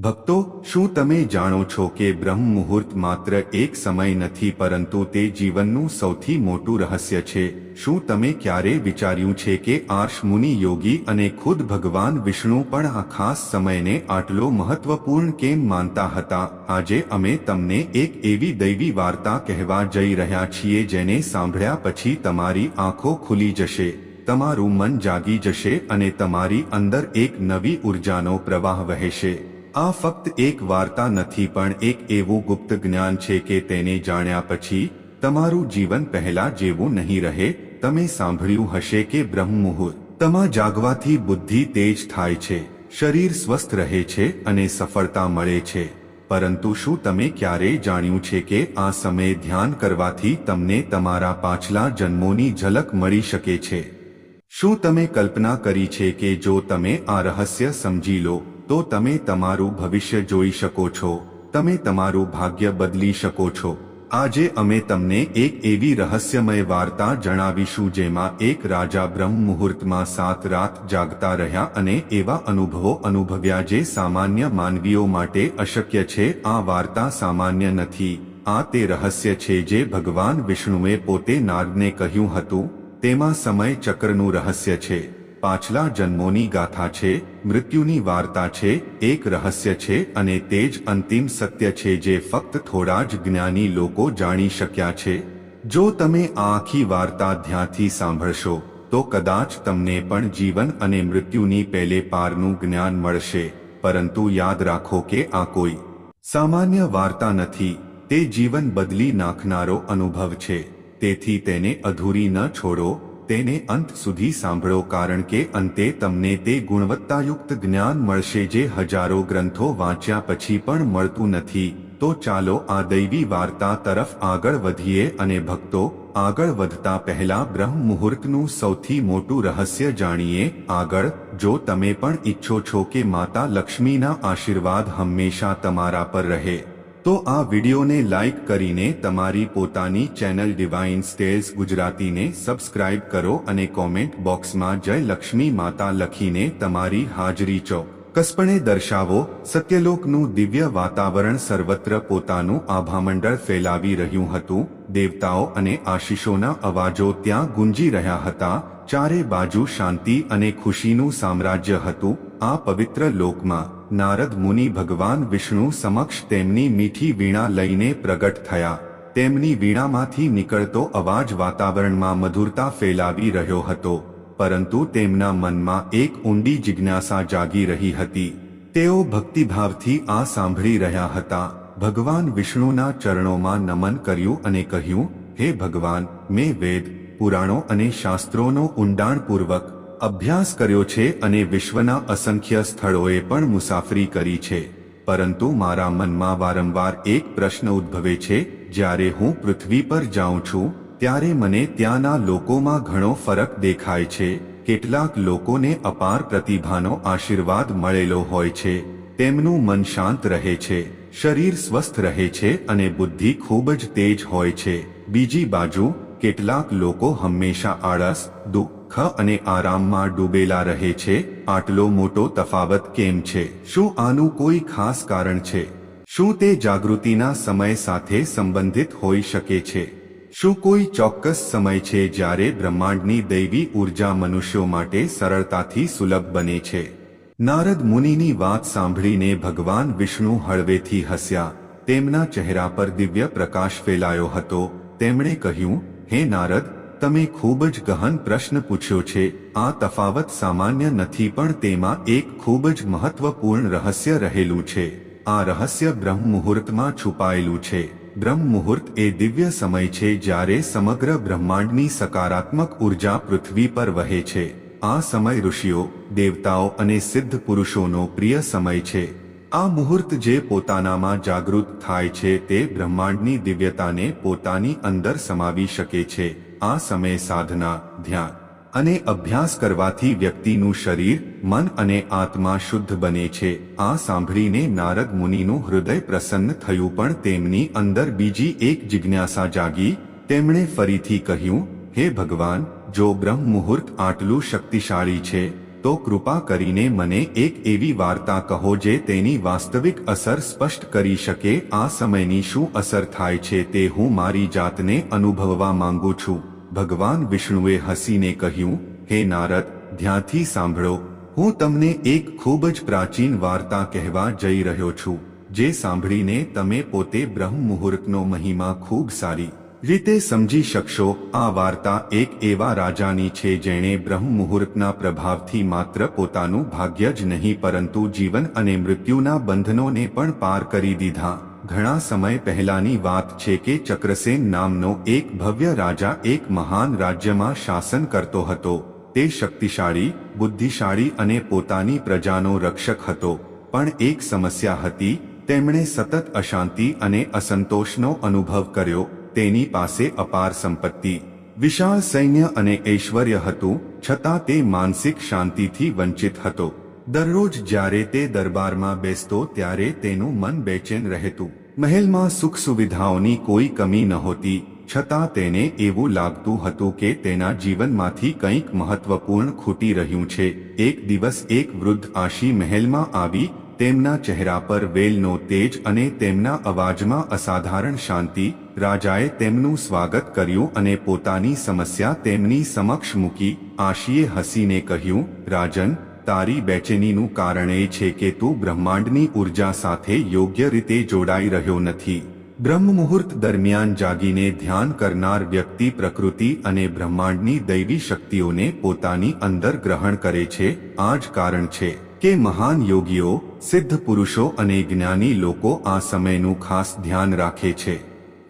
ભક્તો, શું તમે જાણો છો કે બ્રહ્મ મુહૂર્ત માત્ર એક સમય નથી પરંતુ તે જીવનનું સૌથી મોટું રહસ્ય છે? શું તમે ક્યારે વિચાર્યું છે કે આર્ષ મુનિ યોગી અને ખુદ ભગવાન વિષ્ણુ પણ આ ખાસ સમયને આટલો મહત્વપૂર્ણ કેમ માનતા હતા? આજે અમે તમને એક એવી દૈવી વાર્તા કહેવા જઈ રહ્યા છીએ જેને સાંભળ્યા પછી તમારી આંખો ખુલી જશે, તમારું મન જાગી જશે અને તમારી અંદર એક નવી ઉર્જાનો પ્રવાહ વહેશે. આ ફક્ત એક વાર્તા નથી પણ એક એવું ગુપ્ત જ્ઞાન છે કે તેને જાણ્યા પછી તમારું જીવન પહેલા જેવું નહીં રહે. તમે સાંભળ્યું હશે કે બ્રહ્મ તમા જાગવાથી બુદ્ધિ તેજ થાય છે, શરીર સ્વસ્થ રહે છે અને સફળતા મળે છે. પરંતુ શું તમે ક્યારેય જાણ્યું છે કે આ સમયે ધ્યાન કરવાથી તમને તમારા પાછલા જન્મોની ઝલક મળી શકે છે? શું તમે કલ્પના કરી છે કે જો તમે આ રહસ્ય સમજી લો તો તમે તમારું ભવિષ્ય જોઈ શકો છો. તમે તમારું ભાગ્ય બદલી શકો છો. આજે અમે તમને એક એવી રહસ્યમય વાર્તા જણાવીશું જેમાં એક રાજા બ્રહ્મ મુહૂર્તમાં સાત રાત જાગતા રહ્યા અને એવા અનુભવો અનુભવ્યા જે સામાન્ય માનવીઓ માટે અશક્ય છે. આ વાર્તા સામાન્ય નથી. આ તે રહસ્ય છે જે ભગવાન વિષ્ણુએ પોતે નારદને કહ્યું હતું. તેમાં સમય ચક્રનું રહસ્ય છે. પાછલા જન્મોની ગાથા છે, મૃત્યુની વાર્તા છે, એક રહસ્ય છે અને તે જ અંતિમ સત્ય છે જે ફક્ત થોડા જ જ્ઞાની લોકો જાણી શક્યા છે. જો તમે આ આખી વાર્તા ધ્યાનથી સાંભળશો, તો કદાચ તમને પણ જીવન અને મૃત્યુની પેલે પારનું જ્ઞાન મળશે, પરંતુ યાદ રાખો કે આ કોઈ સામાન્ય વાર્તા નથી, તે જીવન બદલી નાખનારો અનુભવ છે, તેથી તેને અધૂરી ન છોડો. તેને અંત સુધી સાંભળો કારણ કે અંતે તમને તે ગુણવત્તાયુક્ત જ્ઞાન મળશે જે હજારો ગ્રંથો વાંચ્યા પછી પણ મળતું નથી. તો ચાલો આ દૈવી વાર્તા તરફ આગળ વધીએ અને ભક્તો, આગળ વધતા પહેલા બ્રહ્મ મુહૂર્તનું સૌથી મોટું રહસ્ય જાણીએ. આગળ, જો તમે પણ ઈચ્છો છો કે માતા લક્ષ્મીના આશીર્વાદ હંમેશા તમારા પર રહે. તો આ વિડીયોને લાઇક કરીને તમારી પોતાની ચેનલ ડિવાઇન સ્ટેલ્સ ગુજરાતીને સબસ્ક્રાઇબ કરો અને કોમેન્ટ બોક્સમાં જય લક્ષ્મી માતા લખીને તમારી હાજરી ચોક્કસપણે દર્શાવો, સત્યલોકનું દિવ્ય વાતાવરણ સર્વત્ર પોતાનું આભામંડળ ફેલાવી રહ્યું હતું, દેવતાઓ અને આશીષોના અવાજો ત્યાં ગુંજી રહ્યા હતા, ચારે બાજુ શાંતિ અને ખુશીનું સામ્રાજ્ય હતું, આ પવિત્ર લોકમાં. નારદ મુનિ ભગવાન વિષ્ણુ સમક્ષ તેમની મીઠી વીણા લઈને પ્રગટ થયા. તેમની વીણામાંથી નીકળતો અવાજ વાતાવરણમાં મધુરતા ફેલાવી રહ્યો હતો. પરંતુ તેમના મનમાં એક ઊંડી જિજ્ઞાસા જાગી રહી હતી. તેઓ ભક્તિભાવથી આ સાંભળી રહ્યા હતા. ભગવાન વિષ્ણુના ચરણોમાં નમન કર્યું અને કહ્યું, હે ભગવાન, મેં વેદ, પુરાણો અને શાસ્ત્રોનો ઊંડાણપૂર્વક અભ્યાસ કર્યો છે અને વિશ્વના અસંખ્ય સ્થળોએ પણ મુસાફરી કરી છે. પરંતુ મારા મનમાં વારંવાર એક પ્રશ્ન ઉદ્ભવે છે, જ્યારે હું પૃથ્વી પર જાઉં છું, ત્યારે મને ત્યાંના લોકોમાં ઘણો ફરક દેખાય છે. કેટલાક લોકોને અપાર પ્રતિભાનો આશીર્વાદ મળેલો હોય છે. તેમનું મન શાંત રહે છે, શરીર સ્વસ્થ રહે છે અને બુદ્ધિ ખૂબ જ તેજ હોય છે. બીજી બાજુ, કેટલાક લોકો હંમેશા આળસ દુઃખ દુઃખ અને આરામમાં ડૂબેલા રહે છે. આટલો મોટો તફાવત કેમ છે? શું આનું કોઈ ખાસ કારણ છે? શું તે જાગૃતિના સમય સાથે સંબંધિત હોઈ શકે છે? શું કોઈ ચોક્કસ સમય છે જ્યારે બ્રહ્માંડની દૈવી ઊર્જા મનુષ્યો માટે સરળતાથી સુલભ બને છે? નારદ મુનિની વાત સાંભળીને ભગવાન વિષ્ણુ હળવેથી હસ્યા. તેમના ચહેરા પર દિવ્ય પ્રકાશ ફેલાયો હતો. તેમણે કહ્યું, હે નારદ તમે ખૂબ જ ગહન પ્રશ્ન પૂછ્યો છે. આ તફાવત સામાન્ય નથી પણ તેમાં એક ખૂબ જ મહત્વપૂર્ણ રહસ્ય રહેલું છે. આ રહસ્ય બ્રહ્મ મુહૂર્તમાં છુપાયેલું છે. બ્રહ્મ મુહૂર્ત એ દિવ્ય સમય છે જ્યારે સમગ્ર બ્રહ્માંડની સકારાત્મક ઊર્જા પૃથ્વી પર વહે છે. આ સમય ઋષિઓ, દેવતાઓ અને સિદ્ધ પુરુષોનો પ્રિય સમય છે. આ મુહૂર્ત જે પોતાનામાં જાગૃત થાય છે તે બ્રહ્માંડની દિવ્યતાને પોતાની અંદર સમાવી શકે છે. આ સમય સાધના, ધ્યાન અને અભ્યાસ કરવાથી વ્યક્તિનું શરીર, મન અને આત્મા શુદ્ધ બને છે. આ સાંભળીને નારદ મુનિનું હૃદય પ્રસન્ન થયું પણ તેમની અંદર બીજી એક જિજ્ઞાસા જાગી. તેમણે ફરીથી કહ્યું, હે ભગવાન, જો બ્રહ્મ મુહૂર્ત આટલું શક્તિશાળી છે તો કૃપા કરીને મને એક એવી વાર્તા કહો જે તેની વાસ્તવિક અસર સ્પષ્ટ કરી શકે, આ સમયની શું અસર થાય છે તે હું મારી જાતને અનુભવવા માંગુ છું. ભગવાન વિષ્ણુએ હસીને કહ્યું, હે નારદ, ધ્યાનથી સાંભળો. હું તમને એક ખૂબ જ પ્રાચીન વાર્તા કહેવા જઈ રહ્યો છું, જે સાંભળીને તમે પોતે બ્રહ્મ મુહૂર્તનો મહિમા ખૂબ સારી રીતે સમજી શકશો, આ વાર્તા એક એવા રાજાની છે જેણે બ્રહ્મ મુહૂર્તના પ્રભાવથી માત્ર પોતાનું ભાગ્ય જ નહીં, પરંતુ જીવન અને મૃત્યુના બંધનોને પણ પાર કરી દીધા. ઘણા સમય પહેલાની વાત છે કે ચક્રસેન નામનો એક ભવ્ય રાજા એક મહાન રાજ્યમાં શાસન કરતો હતો. તે શક્તિશાળી, બુદ્ધિશાળી અને પોતાની પ્રજાનો રક્ષક હતો. પણ એક સમસ્યા હતી, તેમણે સતત અશાંતિ અને અસંતોષનો અનુભવ કર્યો. તેની પાસે અપાર સંપત્તિ. વિશાળ સૈન્ય અને ઐશ્વર્ય હતું, છતાં તે માનસિક શાંતિથી વંચિત હતો. દરરોજ જ્યારે તે દરબારમાં બેસતો ત્યારે તેનું મન બેચેન રહેતું. મહેલમાં સુખ સુવિધાઓની કોઈ કમી નહોતી, છતાં તેને એવું લાગતું હતું કે તેના જીવનમાંથી કંઈક મહત્વપૂર્ણ ખૂટી રહ્યું છે. એક દિવસ એક વૃદ્ધ આશી મહેલમાં આવી તેમના ચહેરા પર વેલનો તેજ અને તેમના અવાજમાં અસાધારણ શાંતિ, રાજાએ તેમનું સ્વાગત કર્યું અને પોતાની સમસ્યા તેમની સમક્ષ મૂકી, આશીએ હસીને કહ્યું, રાજન, તારી બેચેનીનું કારણ એ છે કે તું બ્રહ્માંડની ઊર્જા સાથે યોગ્ય રીતે જોડાઈ રહ્યો નથી. બ્રહ્મ મુહૂર્ત દરમિયાન જાગીને ધ્યાન કરનાર વ્યક્તિ પ્રકૃતિ અને બ્રહ્માંડની દૈવી શક્તિઓને પોતાની અંદર ગ્રહણ કરે છે, આ જ કારણ છે કે મહાન યોગીઓ સિદ્ધ પુરુષો અને જ્ઞાની લોકો આ સમયનું ખાસ ધ્યાન રાખે છે.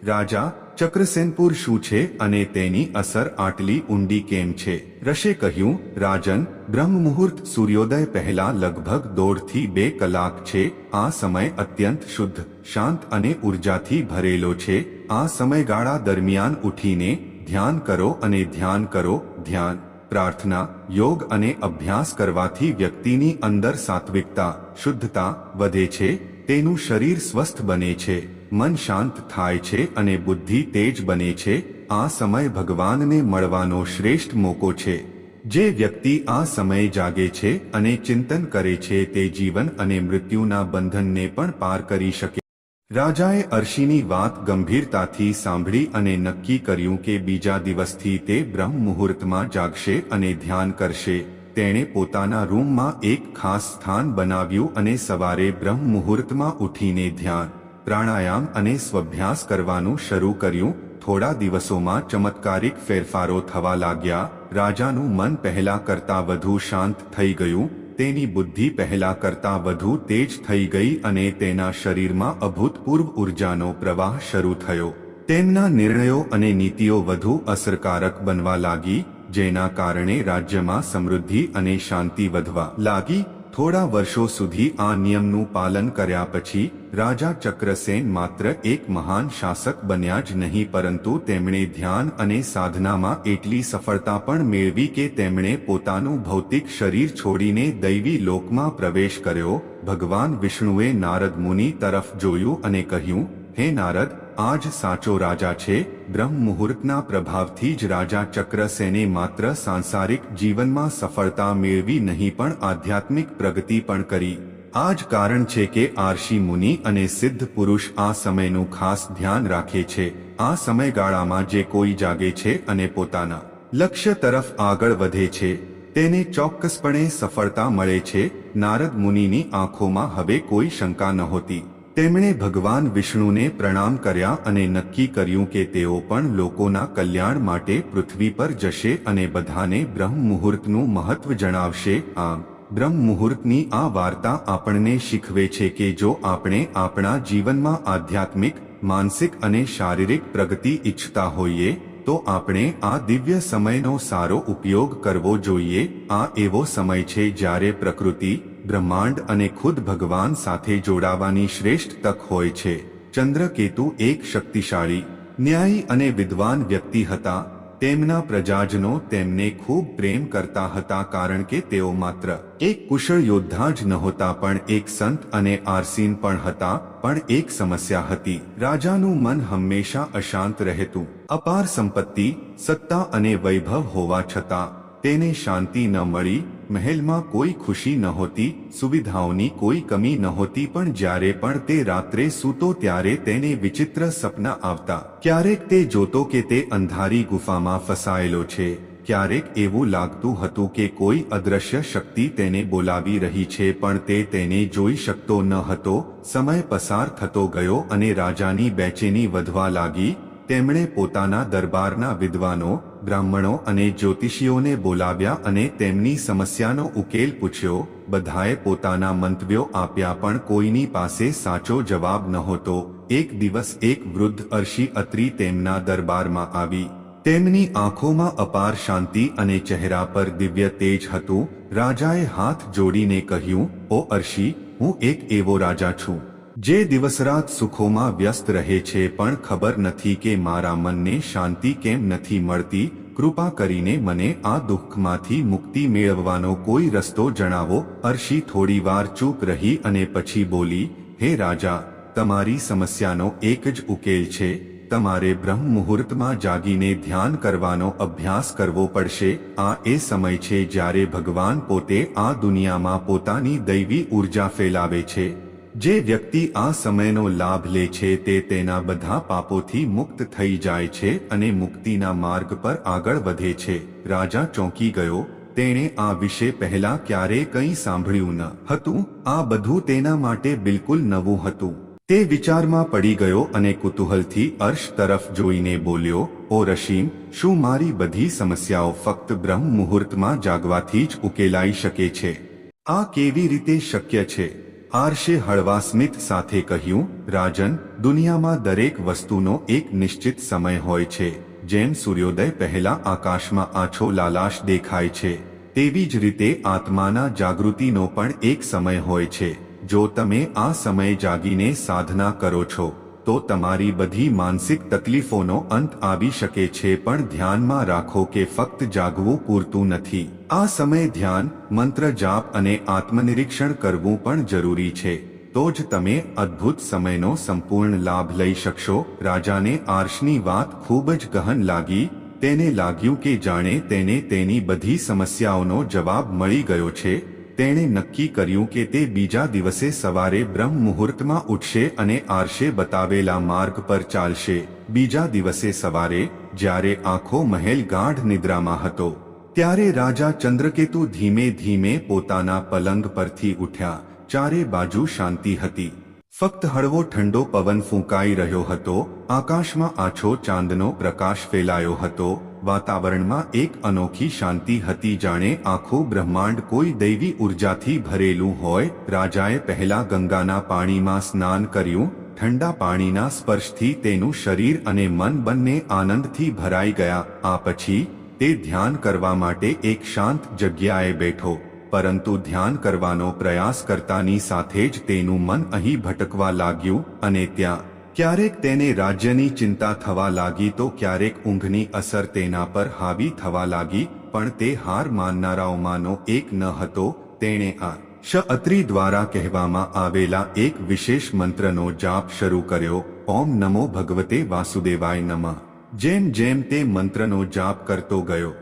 રાજા, ચક્રસેનપુર શું છે અને તેની અસર આટલી ઊંડી કેમ છે? રશે કહ્યું, રાજન બ્રહ્મ મુહૂર્ત સૂર્યોદય પહેલા લગભગ દોઢથી બે કલાક છે. આ સમય અત્યંત શુદ્ધ, શાંત અને ઉર્જાથી ભરેલો છે. આ સમયગાળા દરમિયાન ઉઠીને ધ્યાન કરો અને ધ્યાન કરો, ધ્યાન પ્રાર્થના, યોગ અને અભ્યાસ કરવાથી વ્યક્તિની અંદર સાત્વિકતા, શુદ્ધતા વધે છે, તેનું શરીર સ્વસ્થ બને છે, મન શાંત થાય છે અને બુદ્ધિ તેજ બને છે, આ સમય ભગવાનને મળવાનો શ્રેષ્ઠ મોકો છે. જે વ્યક્તિ આ સમય જાગે છે અને ચિંતન કરે છે તે જીવન અને મૃત્યુના બંધનને પણ પાર કરી શકે રાજાએ અર્શીની વાત ગંભીરતાથી સાંભળી અને નક્કી કર્યું કે બીજા દિવસથી તે બ્રહ્મ મુહૂર્તમાં જાગશે અને ધ્યાન કરશે. તેણે પોતાના રૂમમાં એક ખાસ સ્થાન બનાવ્યું અને સવારે બ્રહ્મ મુહૂર્તમાં ઉઠીને ધ્યાન, પ્રાણાયામ અને સ્વભ્યાસ કરવાનું શરૂ કર્યું. થોડા દિવસોમાં ચમત્કારિક ફેરફારો થવા લાગ્યા. રાજાનું મન પહેલા કરતા વધુ શાંત થઈ ગયું. તેની બુદ્ધિ પહેલા કરતા વધુ તેજ થઈ ગઈ અને તેના શરીરમાં અભૂતપૂર્વ ઉર્જાનો પ્રવાહ શરૂ થયો. તેમના નિર્ણયો અને નીતિઓ વધુ અસરકારક બનવા લાગી, જેના કારણે રાજ્યમાં સમૃદ્ધિ અને શાંતિ વધવા લાગી. થોડા વર્ષો સુધી આ નિયમનું પાલન કર્યા પછી, રાજા ચક્રસેન માત્ર એક મહાન શાસક બન્યા જ નહીં પરંતુ તેમણે ધ્યાન અને સાધનામાં એટલી સફળતા પણ મેળવી કે તેમણે પોતાનું ભૌતિક શરીર છોડીને દૈવી લોકમાં પ્રવેશ કર્યો. ભગવાન વિષ્ણુએ નારદ મુનિ તરફ જોયું અને કહ્યું, હે નારદ આ જ સાચો રાજા છે. બ્રહ્મ મુહૂર્તના પ્રભાવથી જ રાજા ચક્રસેને માત્ર સાંસારિક જીવનમાં સફળતા મેળવી નહીં પણ આધ્યાત્મિક પ્રગતિ પણ કરી. આ જ કારણ છે કે આરશી મુનિ અને સિદ્ધ પુરુષ આ સમયનું ખાસ ધ્યાન રાખે છે. આ સમયગાળામાં જે કોઈ જાગે છે અને પોતાના લક્ષ્ય તરફ આગળ વધે છે, તેને ચોક્કસપણે સફળતા મળે છે. નારદ મુનિની આંખોમાં હવે કોઈ શંકા નહોતી. તેમણે ભગવાન વિષ્ણુને પ્રણામ કર્યા અને નક્કી કર્યું કે તેઓ પણ લોકોના કલ્યાણ માટે પૃથ્વી પર જશે અને બધાને બ્રહ્મ મુહૂર્તનું મહત્વ જણાવશે. આમ બ્રહ્મ મુહૂર્તની આ વાર્તા આપણને શીખવે છે કે જો આપણે આપણા જીવનમાં આધ્યાત્મિક, માનસિક અને શારીરિક પ્રગતિ ઈચ્છતા હોઈએ, તો આપણે આ દિવ્ય સમયનો સારો ઉપયોગ કરવો જોઈએ. આ એવો સમય છે જ્યારે પ્રકૃતિ બ્રહ્માંડ અને ખુદ ભગવાન સાથે જોડાવાની શ્રેષ્ઠ તક હોય છે. ચંદ્રકેતુ એક શક્તિશાળી, ન્યાયી અને વિદ્વાન વ્યક્તિ હતા. તેમના પ્રજાજનો તેમને ખૂબ પ્રેમ કરતા હતા કારણ કે તેઓ માત્ર એક કુશળ યોદ્ધા જ નહોતા પણ એક સંત અને આરસીન પણ હતા, પણ એક સમસ્યા હતી. રાજાનું મન હંમેશા અશાંત રહેતું. અપાર સંપત્તિ, સત્તા અને વૈભવ હોવા છતાં તેને શાંતિ ન મળી, મહેલમાં કોઈ ખુશી નહોતી સુવિધાઓની કોઈ કમી નહોતી પણ જ્યારે પણ તે રાત્રે સૂતો ત્યારે તેને વિચિત્ર સપના આવતા. ક્યારેક તે જોતો કે તે અંધારી ગુફામાં ફસાયેલો છે, ક્યારેક એવું લાગતું હતું કે કોઈ અદ્રશ્ય શક્તિ તેને બોલાવી રહી છે પણ તે તેને જોઈ શકતો ન હતો, સમય પસાર થતો ગયો અને રાજાની બેચેની વધવા લાગી, તેમણે પોતાના દરબારના વિદ્વાનો બ્રાહ્મણો અને જ્યોતિષીઓને બોલાવ્યા અને તેમની સમસ્યાનો ઉકેલ પૂછ્યો. બધાએ પોતાના મંતવ્યો આપ્યા પણ કોઈની પાસે સાચો જવાબ નહોતો. એક દિવસ એક વૃદ્ધ અર્શી અત્રી તેમના દરબારમાં આવી. તેમની આંખોમાં અપાર શાંતિ અને ચહેરા પર દિવ્ય તેજ હતું. રાજાએ હાથ જોડીને કહ્યું, ઓ અર્શી, હું એક એવો રાજા છું. જે દિવસરાત સુખોમાં વ્યસ્ત રહે છે પણ ખબર નથી કે મારા મનને શાંતિ કેમ નથી મળતી, કૃપા કરીને મને આ દુઃખમાંથી મુક્તિ મેળવવાનો કોઈ રસ્તો જણાવો. અર્શી થોડીવાર ચૂપ રહી અને પછી બોલી, હે રાજા, તમારી સમસ્યાનો એક જ ઉકેલ છે. તમારે બ્રહ્મ મુહૂર્તમાં જાગીને ધ્યાન કરવાનો અભ્યાસ કરવો પડશે. આ એ સમય છે જ્યારે ભગવાન પોતે આ દુનિયામાં પોતાની દૈવી ઊર્જા ફેલાવે છે. જે વ્યક્તિ આ સમયનો લાભ લે છે તે તેના બધા પાપોથી મુક્ત થઈ જાય છે અને મુક્તિના માર્ગ પર આગળ વધે છે. રાજા ચોંકી ગયો. તેણે આ વિશે પહેલા ક્યારેય કંઈ સાંભળ્યું ન હતું. આ બધું તેના માટે બિલકુલ નવું હતું. તે વિચારમાં પડી ગયો અને કુતૂહલથી અર્શ તરફ જોઈને બોલ્યો, ઓ રશીમ, શું મારી બધી સમસ્યાઓ ફક્ત બ્રહ્મ મુહૂર્તમાં જાગવાથી જ ઉકેલાઈ શકે છે? આ કેવી રીતે શક્ય છે? આર્શે હળવા સ્મિત સાથે કહ્યું, રાજન, દુનિયામાં દરેક વસ્તુનો એક નિશ્ચિત સમય હોય છે. જેમ સૂર્યોદય પહેલા આકાશમાં આછો લાલાશ દેખાય છે, તેવી જ રીતે આત્માના જાગૃતિનો પણ એક સમય હોય છે. જો તમે આ સમય જાગીને સાધના કરો છો તો તમારી બધી માનસિક તકલીફોનો અંત આવી શકે છે, પણ ધ્યાનમાં રાખો કે ફક્ત જાગવું પૂરતું નથી. આ સમય ધ્યાન, મંત્ર જાપ અને આત્મનિરીક્ષણ કરવું પણ જરૂરી છે. તો જ તમે અદ્ભુત સમયનો સંપૂર્ણ લાભ લઈ શકશો. રાજાને આર્શની વાત ખૂબ જ ગહન લાગી. તેને લાગ્યું કે જાણે તેને તેની બધી સમસ્યાઓનો જવાબ મળી ગયો છે. તેણે નક્કી કર્યું કે તે બીજા દિવસે સવારે બ્રહ્મ મુહૂર્તમાં ઉઠશે અને આરશે બતાવેલા માર્ગ પર ચાલશે. બીજા દિવસે સવારે, જ્યારે આખો મહેલ ગાઢ નિદ્રામાં હતો, ત્યારે રાજા ચંદ્રકેતુ ધીમે ધીમે પોતાના પલંગ પરથી ઉઠ્યા. ચારે બાજુ શાંતિ હતી. ફક્ત હળવો ઠંડો પવન ફૂંકાઈ રહ્યો હતો. આકાશમાં આછો ચાંદનો પ્રકાશ ફેલાયો હતો. વાતાવરણમાં એક અનોખી શાંતિ હતી જાણે આખું બ્રહ્માંડ કોઈ દૈવી ઉર્જાથી ભરેલું હોય. રાજાએ પહેલા ગંગાના પાણીમાં સ્નાન કર્યું, ઠંડા પાણીના સ્પર્શથી તેનું શરીર અને મન બંને આનંદથી ભરાઈ ગયા. આ પછી તે ધ્યાન કરવા માટે એક શાંત જગ્યાએ બેઠો, પરંતુ ધ્યાન કરવાનો પ્રયાસ કરતાની સાથે જ તેનું મન અહીં ભટકવા લાગ્યું અને ત્યાં ક્યારેક તેને રાજ્યની ચિંતા થવા લાગી તો ક્યારેક ઊંઘની અસર તેના પર હાવી થવા લાગી, પણ તે હાર માનનારાઓમાંનો એક ન હતો, તેણે આ શ અત્રી દ્વારા કહેવામાં આવેલા એક વિશેષ મંત્રનો જાપ શરૂ કર્યો, ઓમ નમો ભગવતે વાસુદેવાય નમઃ. જેમ જેમ તે મંત્રનો જાપ કરતો ગયો,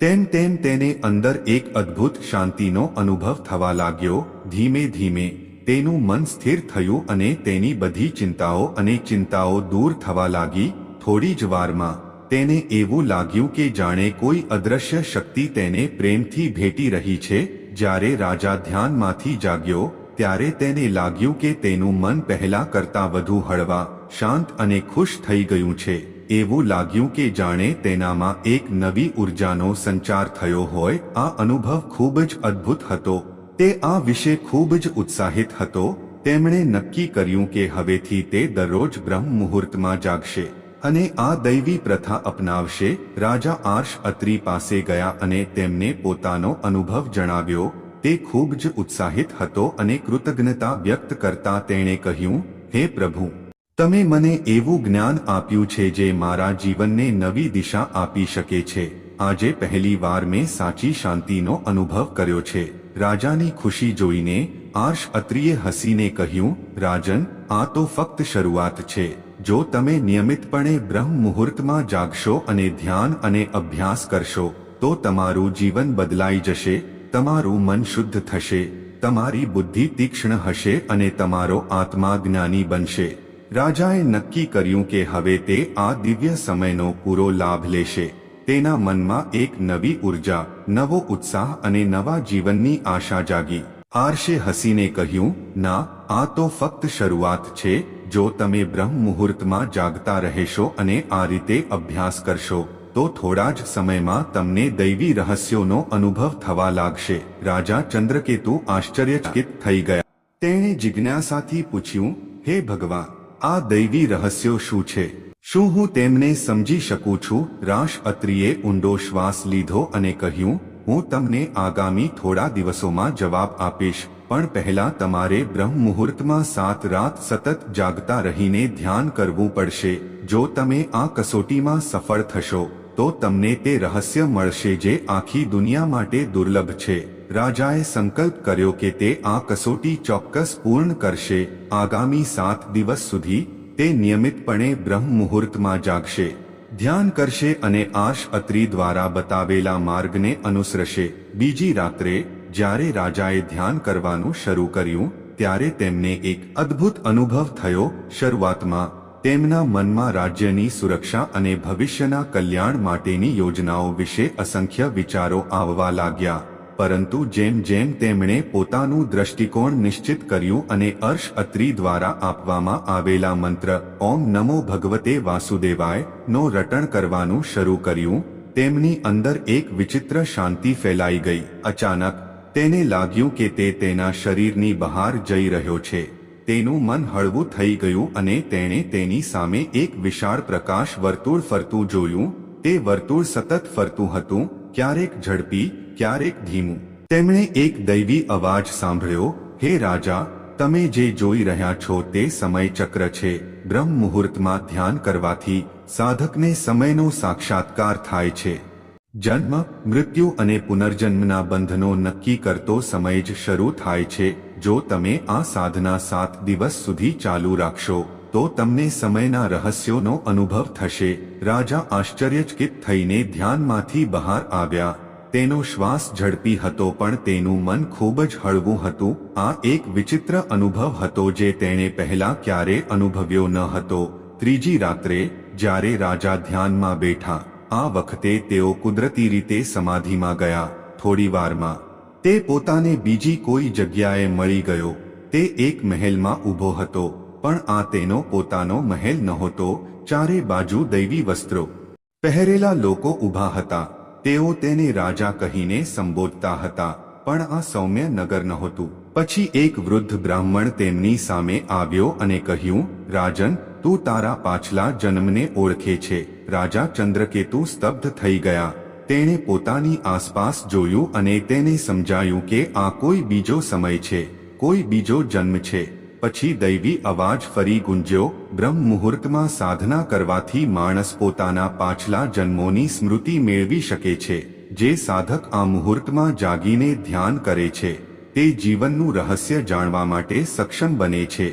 તેમ તેમ તેને અંદર એક અદ્ભુત શાંતિનો અનુભવ થવા લાગ્યો, ધીમે ધીમે તેનું મન સ્થિર થયું અને તેની બધી ચિંતાઓ અને ચિંતાઓ દૂર થવા લાગી, થોડી જ વારમાં, તેને એવું લાગ્યું કે જાણે કોઈ અદ્રશ્ય શક્તિ તેને પ્રેમથી ભેટી રહી છે, જ્યારે રાજા ધ્યાનમાંથી જાગ્યો, ત્યારે તેને લાગ્યું કે તેનું મન પહેલા કરતા વધુ હળવા, શાંત અને ખુશ થઈ ગયું છે, એવું લાગ્યું કે જાણે તેનામાં એક નવી ઉર્જાનો સંચાર થયો હોય, આ અનુભવ ખૂબ જ અદ્ભુત હતો. તે આ વિશે ખૂબ જ ઉત્સાહિત હતો, તેમણે નક્કી કર્યું કે હવેથી તે દરરોજ બ્રહ્મ મુહૂર્તમાં જાગશે અને આ દૈવી પ્રથા અપનાવશે. રાજા આર્ષ અત્રી પાસે ગયા અને તેમને પોતાનો અનુભવ જણાવ્યો. તે ખૂબ જ ઉત્સાહિત હતો અને કૃતજ્ઞતા વ્યક્ત કરતા તેણે કહ્યું, હે પ્રભુ, તમે મને એવું જ્ઞાન આપ્યું છે જે મારા જીવનને નવી દિશા આપી શકે છે. આજે પહેલી વાર મેં સાચી શાંતિનો અનુભવ કર્યો છે. રાજાની ખુશી જોઈને આર્ષ અત્રિએ હસીને કહ્યું, રાજન, આ તો ફક્ત શરૂઆત છે. જો તમે નિયમિતપણે બ્રહ્મ મુહૂર્તમાં જાગશો અને ધ્યાન અને અભ્યાસ કરશો, તો તમારું જીવન બદલાઈ જશે, તમારું મન શુદ્ધ થશે, તમારી બુદ્ધિ તીક્ષ્ણ હશે અને તમારો આત્મા જ્ઞાની બનશે. રાજાએ નક્કી કર્યું કે હવે તે આ દિવ્ય સમયનો પૂરો લાભ લેશે. તેના મનમાં એક નવી ઊર્જા, નવો ઉત્સાહ અને નવા જીવનની આશા જાગી. આરશે હસીને કહ્યું, ના, આ તો ફક્ત શરૂઆત છે, જો તમે બ્રહ્મ મુહૂર્તમાં જાગતા રહેશો અને આ રીતે અભ્યાસ કરશો, તો થોડા જ સમયમાં તમને દૈવી રહસ્યોનો અનુભવ થવા લાગશે. રાજા ચંદ્રકેતુ આશ્ચર્યચકિત થઈ ગયા. તેણે જિજ્ઞાસાથી પૂછ્યું, હે ભગવાન, આ દૈવી રહસ્યો શું છે? શું હું તેમને સમજી શકું છું? રાશ અત્રિએ ઊંડો શ્વાસ લીધો અને કહ્યું, હું તમને આગામી થોડા દિવસોમાં જવાબ આપીશ, પણ પહેલા તમારે બ્રહ્મ મુહૂર્તમાં સાત રાત સતત જાગતા રહીને ધ્યાન કરવું પડશે. જો તમે આ કસોટીમાં સફળ થશો, તો તમને તે રહસ્ય મળશે જે આખી દુનિયા માટે દુર્લભ છે. રાજાએ સંકલ્પ કર્યો કે તે આ કસોટી ચોક્કસ પૂર્ણ કરશે. આગામી સાત દિવસ સુધી તે નિયમિતપણે બ્રહ્મ મુહૂર્તમાં જાગશે, ધ્યાન કરશે અને આશ અત્રી દ્વારા બતાવેલા માર્ગને અનુસરશે. બીજી રાત્રે, જ્યારે રાજાએ ધ્યાન કરવાનું શરૂ કર્યું, ત્યારે તેમને એક અદ્ભુત અનુભવ થયો. શરૂઆતમાં, તેમના મનમાં રાજ્યની સુરક્ષા અને ભવિષ્યના કલ્યાણ માટેની યોજનાઓ વિશે અસંખ્ય વિચારો આવવા લાગ્યા. પરંતુ જેમ જેમ તેમણે પોતાનું દ્રષ્ટિકોણ નિશ્ચિત કર્યું અને અર્શ અત્રી દ્વારા આપવામાં આવેલા મંત્ર, ઓમ નમો ભગવતે વાસુદેવાય, નો રટણ કરવાનું શરૂ કર્યું, તેમની અંદર એક વિચિત્ર શાંતિ ફેલાઈ ગઈ. અચાનક, તેને લાગ્યું કે તે તેના શરીરની બહાર જઈ રહ્યો છે. તેનું મન હળવું થઈ ગયું અને તેણે તેની સામે એક વિશાળ પ્રકાશ વર્તુળ ફરતું જોયું. તે વર્તુળ સતત ફરતું હતું, ક્યારેક ઝડપી ક્યારેક ધીમું. તેમણે એક દૈવી અવાજ સાંભળ્યો, હે રાજા, તમે જે જોઈ રહ્યા છો તે સમય ચક્ર છે. બ્રહ્મ મુહૂર્તમાં ધ્યાન કરવાથી સાધકને સમયનો સાક્ષાત્કાર થાય છે. જન્મ, મૃત્યુ અને પુનર્જન્મના બંધનો નક્કી કરતો સમય જ શરૂ થાય છે. જો તમે આ સાધના સાત દિવસ સુધી ચાલુ રાખશો, તો તમને સમયના રહસ્યોનો અનુભવ થશે. રાજા આશ્ચર્યચકિત થઈને ધ્યાનમાંથી બહાર આવ્યા. તેનો શ્વાસ ઝડપી હતો પણ તેનું મન ખૂબ જ હળવું હતું. આ એક વિચિત્ર અનુભવ હતો જે તેણે પહેલા ક્યારે અનુભવ્યો ન હતો. ત્રીજી રાત્રે, જ્યારે રાજા ધ્યાનમાં બેઠા, આ વખતે તેઓ કુદરતી રીતે સમાધિમાં ગયા, થોડી વારમાં. તે પોતાને બીજી કોઈ જગ્યાએ મળી ગયો. તે એક મહેલમાં ઊભો હતો, પણ આ તેનો પોતાનો મહેલ નહોતો, ચારે બાજુ દૈવી વસ્ત્રો. પહેરેલા લોકો ઊભા હતા. તેઓ તેને રાજા કહીને સંબોધતા હતા, પણ આ સૌમ્ય નગર નહોતું. પછી એક વૃદ્ધ બ્રાહ્મણ તેમની સામે આવ્યો અને કહ્યું, રાજન, તું તારા પાછલા જન્મને ઓળખે છે. રાજા ચંદ્રકેતુ સ્તબ્ધ થઈ ગયા. તેણે પોતાની આસપાસ જોયું અને તેને સમજાયું કે આ કોઈ બીજો સમય છે, કોઈ બીજો જન્મ છે. પછી દૈવી અવાજ ફરી ગુંજ્યો બ્રહ્મ મુહૂર્તમાં સાધના કરવાથી માણસ પોતાના પાછલા જન્મોની સ્મૃતિ મેળવી શકે છે, જે સાધક આ મુહૂર્તમાં જાગીને ધ્યાન કરે છે, તે જીવનનું રહસ્ય જાણવા માટે સક્ષમ બને છે.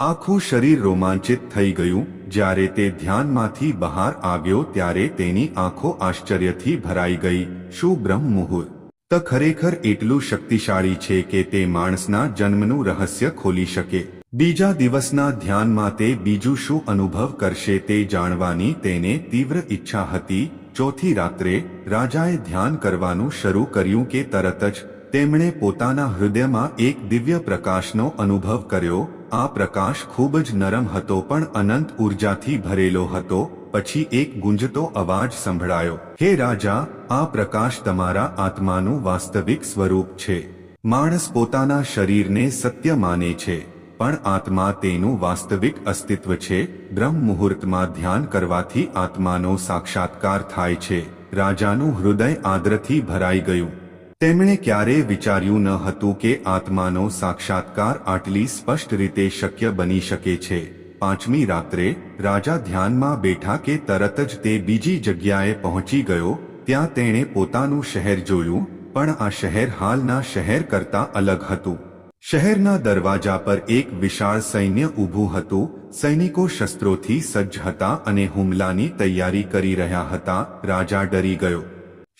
આખું શરીર રોમાંચિત થઈ ગયું, જ્યારે તે ધ્યાનમાંથી બહાર આવ્યો ત્યારે તેની આંખો આશ્ચર્યથી ભરાઈ ગઈ, શું બ્રહ્મ મુહૂર્ત તો ખરેખર એટલું શક્તિશાળી છે કે તે માણસના જન્મનું રહસ્ય ખોલી શકે. બીજા દિવસના ધ્યાનમાં તે બીજું શું અનુભવ કરશે તે જાણવાની તેને તીવ્ર ઈચ્છા હતી. ચોથી રાત્રે રાજાએ ધ્યાન કરવાનું શરૂ કર્યું કે તરત જ તેમણે પોતાના હૃદયમાં એક દિવ્ય પ્રકાશનો અનુભવ કર્યો. આ પ્રકાશ ખૂબ જ નરમ હતો પણ અનંત ઉર્જાથી ભરેલો હતો, પછી એક ગુંજતો અવાજ સંભળાયો, હે રાજા, આ પ્રકાશ તમારા આત્માનું વાસ્તવિક સ્વરૂપ છે. માણસ પોતાના શરીરને સત્ય માને છે, પણ આત્મા તેનું વાસ્તવિક અસ્તિત્વ છે. બ્રહ્મ મુહૂર્તમાં ધ્યાન કરવાથી આત્માનો સાક્ષાત્કાર થાય છે. રાજાનું હૃદય આદ્રથી ભરાઈ ગયું. તેમણે ક્યારેય વિચાર્યું ન હતું કે આત્માનો સાક્ષાત્કાર આટલી સ્પષ્ટ રીતે શક્ય બની શકે છે. પાંચમી રાત્રે રાજા ધ્યાનમાં બેઠા કે તરત જ તે બીજી જગ્યાએ પહોંચી ગયો, ત્યાં તેણે પોતાનું શહેર જોયું, પણ આ શહેર હાલના શહેર કરતા અલગ હતું. શહેરના દરવાજા પર એક વિશાળ સૈન્ય ઊભું હતું, સૈનિકો શસ્ત્રોથી સજ્જ હતા અને હુમલાની તૈયારી કરી રહ્યા હતા, રાજા ડરી ગયો.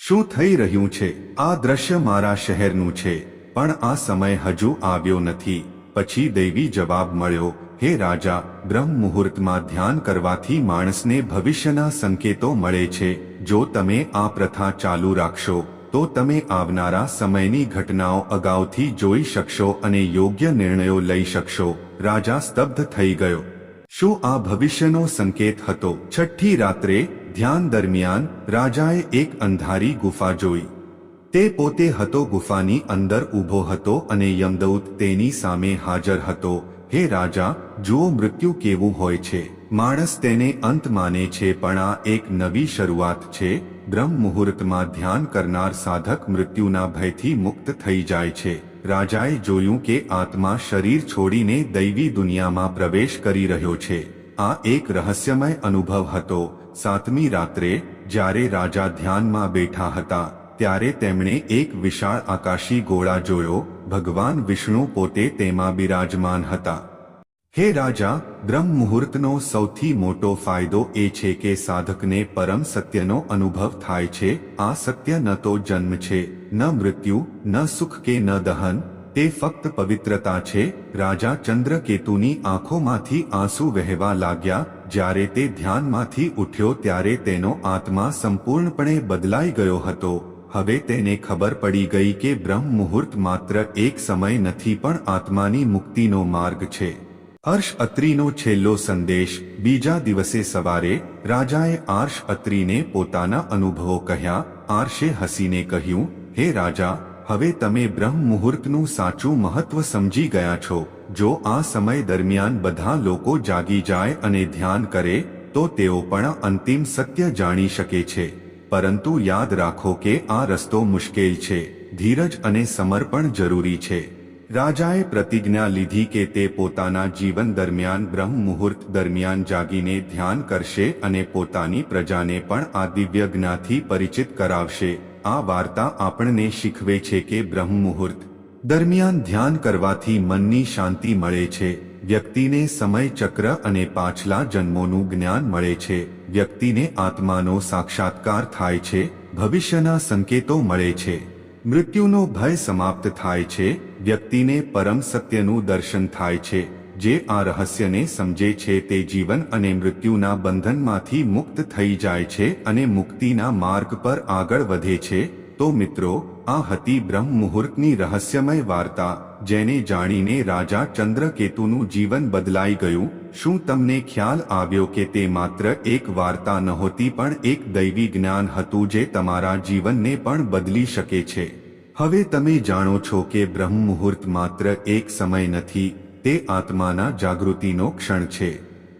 શું થઈ રહ્યું છે? આ દ્રશ્ય મારા શહેરનું છે, પણ આ સમય હજુ આવ્યો નથી. પછી દૈવી જવાબ મળ્યો, હે રાજા બ્રહ્મ મુહૂર્તમાં ધ્યાન કરવાથી માણસને ભવિષ્યના સંકેતો મળે છે. જો તમે આ પ્રથા ચાલુ રાખશો, તો તમે આવનારા સમયની ઘટનાઓ અગાઉથી જોઈ શકશો અને યોગ્ય નિર્ણયો લઈ શકશો. રાજા સ્તબ્ધ થઈ ગયો. શું આ ભવિષ્યનો સંકેત હતો? છઠ્ઠી રાત્રે ધ્યાન દરમિયાન રાજાએ એક અંધારી ગુફા જોઈ. તે પોતે હતો ગુફાની અંદર ઊભો હતો અને યમદૌત તેની સામે હાજર હતો. હે રાજા, જુઓ મૃત્યુ કેવું હોય છે. માણસ તેને અંત માને છે, પણ આ એક નવી શરૂઆત છે. બ્રહ્મ મુહૂર્તમાં ધ્યાન કરનાર સાધક મૃત્યુના ભયથી મુક્ત થઈ જાય છે. રાજાએ જોયું કે આત્મા શરીર છોડીને દૈવી દુનિયામાં પ્રવેશ કરી રહ્યો છે. આ એક રહસ્યમય અનુભવ હતો. સાતમી રાત્રે, જ્યારે રાજા ધ્યાનમાં બેઠા હતા, ત્યારે તેમણે એક વિશાળ આકાશી ગોળા જોયો. ભગવાન વિષ્ણુ પોતે તેમાં બિરાજમાન હતા. હે રાજા બ્રહ્મ મુહૂર્તનો સૌથી મોટો ફાયદો એ છે કે સાધકને પરમ સત્યનો અનુભવ થાય છે. આ સત્ય ન તો જન્મ છે, ન મૃત્યુ, ન સુખ કે ન દહન તે ફક્ત પવિત્રતા છે. રાજા ચંદ્રકેતુની આંખોમાંથી આંસુ વહેવા લાગ્યા. જ્યારે તે ધ્યાનમાંથી ઉઠ્યો ત્યારે તેનો આત્મા સંપૂર્ણપણે બદલાઈ ગયો હતો. હવે તેને ખબર પડી ગઈ કે બ્રહ્મ મુહૂર્ત માત્ર એક સમય નથી પણ આત્માની મુક્તિનો માર્ગ છે. હર્ષ અત્રીનો છેલ્લો સંદેશ. બીજા દિવસે સવારે રાજાએ આર્ષ અત્રીને પોતાના અનુભવો કહ્યા. આર્ષે હસીને કહ્યું, હે રાજા હવે તમે બ્રહ્મ મુહૂર્તનું સાચું મહત્વ સમજી ગયા છો. જો આ સમય દરમિયાન બધા લોકો જાગી જાય અને ધ્યાન કરે, તો તેઓ પણ અંતિમ સત્ય જાણી શકે છે. પરંતુ યાદ રાખો કે આ રસ્તો મુશ્કેલ છે, ધીરજ અને સમર્પણ જરૂરી છે. રાજાએ પ્રતિજ્ઞા લીધી કે તે પોતાના જીવન દરમિયાન બ્રહ્મ મુહૂર્ત દરમિયાન જાગીને ધ્યાન કરશે અને પોતાની પ્રજાને પણ આ દિવ્ય જ્ઞાથી પરિચિત કરાવશે. આ વાર્તા આપણને શીખવે છે કે બ્રહ્મ મુહૂર્ત દરમિયાન ધ્યાન કરવાથી મનની શાંતિ મળે છે, વ્યક્તિને સમય ચક્ર અને પાછલા જન્મોનું જ્ઞાન મળે છે, વ્યક્તિને આત્માનો સાક્ષાત્કાર થાય છે, ભવિષ્યના સંકેતો મળે છે. મૃત્યુનો ભય સમાપ્ત થાય છે, વ્યક્તિને પરમ સત્યનું દર્શન થાય છે. જે આ રહસ્યને સમજે છે તે જીવન અને મૃત્યુના બંધનમાંથી મુક્ત થઈ જાય છે અને મુક્તિના માર્ગ પર આગળ વધે છે, તો મિત્રો, આ હતી બ્રહ્મ મુહૂર્તની રહસ્યમય વાર્તા, જેને જાણીને રાજા ચંદ્રકેતુનું જીવન બદલાઈ ગયું. શું તમને ખ્યાલ આવ્યો કે તે માત્ર એક વાર્તા નહોતી પણ એક દૈવી જ્ઞાન હતું જે તમારા જીવનને પણ બદલી શકે છે? હવે તમે જાણો છો કે બ્રહ્મ મુહૂર્ત માત્ર એક સમય નથી તે આત્માના જાગૃતિનો ક્ષણ છે.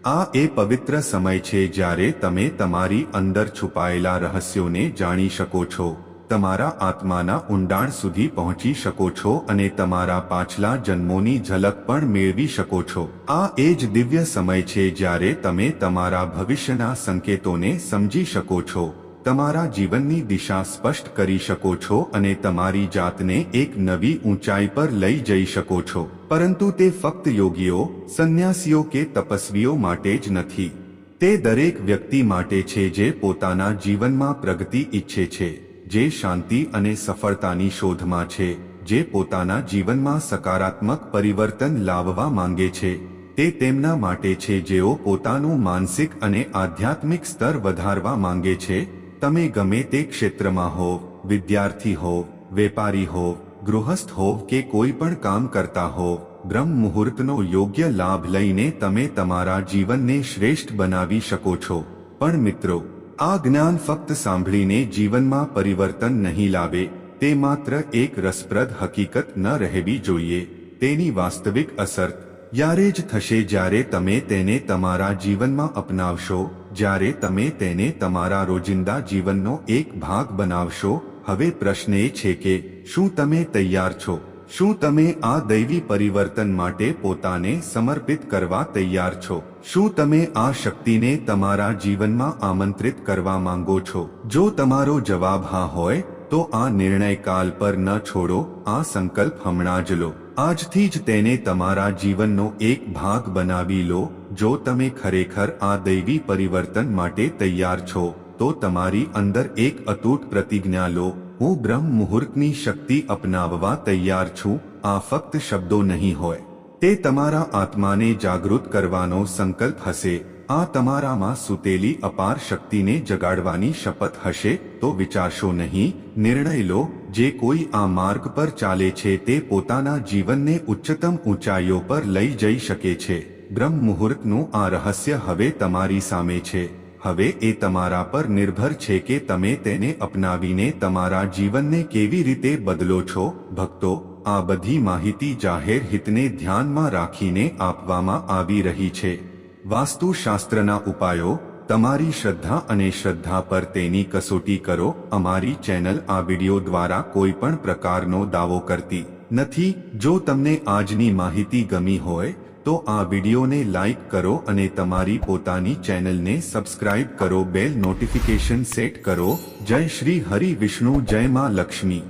આ એ પવિત્ર સમય છે જ્યારે તમે તમારી અંદર છુપાયેલા રહસ્યોને જાણી શકો છો. તમારા આત્માના ઊંડાણ સુધી પહોંચી શકો છો અને તમારા પાછલા જન્મોની ઝલક પણ મેળવી શકો છો. આ એ જ દિવ્ય સમય છે જ્યારે તમે તમારા ભવિષ્યના સંકેતોને સમજી શકો છો. તમારા જીવનની દિશા સ્પષ્ટ કરી શકો છો અને તમારી જાતને એક નવી ઊંચાઈ પર લઈ જઈ શકો છો. પરંતુ તે ફક્ત યોગીઓ, સંન્યાસીઓ કે તપસ્વીઓ માટે જ નથી. તે દરેક વ્યક્તિ માટે છે જે પોતાના જીવનમાં પ્રગતિ ઈચ્છે છે, જે શાંતિ અને સફળતાની શોધમાં છે, જે પોતાના જીવનમાં સકારાત્મક પરિવર્તન લાવવા માંગે છે. તે તેમના માટે છે જેઓ પોતાનું માનસિક અને આધ્યાત્મિક સ્તર વધારવા માંગે છે તમે ગમે તે ક્ષેત્રમાં હો, વિદ્યાર્થી હો, વેપારી હો, ગૃહસ્થ હો કે કોઈ પણ કામ કરતા હો, બ્રહ્મ મુહૂર્તનો યોગ્ય લાભ લઈને તમે તમારા જીવનને શ્રેષ્ઠ બનાવી શકો છો. પણ મિત્રો, આ જ્ઞાન ફક્ત સાંભળીને જીવનમાં પરિવર્તન નહીં લાવે, તે માત્ર એક રસપ્રદ હકીકત ન રહેવી જોઈએ. તેની વાસ્તવિક અસર ત્યારે જ થશે જ્યારે તમે તેને તમારા જીવનમાં અપનાવશો. જ્યારે તમે તેને તમારા રોજિંદા જીવનનો એક ભાગ બનાવશો, હવે પ્રશ્ન એ છે કે, શું તમે તૈયાર છો? શું તમે આ દૈવી પરિવર્તન માટે પોતાને સમર્પિત કરવા તૈયાર છો? શું તમે આ શક્તિને તમારા જીવનમાં આમંત્રિત કરવા માંગો છો? જો તમારો જવાબ હા હોય, તો આ નિર્ણય કાલ પર ન છોડો, આ સંકલ્પ હમણાં જ લો. આજથી જ તેને તમારા જીવનનો એક ભાગ બનાવી લો જો તમે ખરેખર આ દૈવી પરિવર્તન માટે તૈયાર છો, તો તમારી અંદર એક અતૂટ પ્રતિજ્ઞા લો, હું બ્રહ્મ મુહૂર્તની શક્તિ અપનાવવા તૈયાર છું, આ ફક્ત શબ્દો નહીં હોય. તે તમારા આત્માને જાગૃત કરવાનો સંકલ્પ હશે, આ તમારામાં સૂતેલી અપાર શક્તિને જગાડવાની શપથ હશે, તો વિચારશો નહીં, નિર્ણય લો, જે કોઈ આ માર્ગ પર ચાલે છે તે પોતાના જીવનને ઉચ્ચતમ ઊંચાઈઓ પર લઈ જઈ શકે છે. બ્રહ્મ મુહૂર્તનું આ રહસ્ય હવે તમારી સામે છે. હવે એ તમારા પર નિર્ભર છે કે તમે તેને અપનાવીને તમારા જીવનને કેવી રીતે બદલો છો. ભક્તો, આ બધી માહિતી જાહેર હિતને ધ્યાનમાં રાખીને આપવામાં આવી રહી છે. વાસ્તુશાસ્ત્રના ઉપાયો, તમારી શ્રદ્ધા અને શ્રદ્ધા પર તેની કસોટી કરો. અમારી ચેનલ આ વિડિયો દ્વારા કોઈ પણ પ્રકારનો દાવો કરતી નથી. જો તમને આજની માહિતી ગમી હોય તો આ વિડિયોને લાઈક કરો અને તમારી પોતાની ચેનલને સબસ્ક્રાઇબ કરો, બેલ નોટિફિકેશન સેટ કરો. જય શ્રી હરિ વિષ્ણુ, જય માં લક્ષ્મી.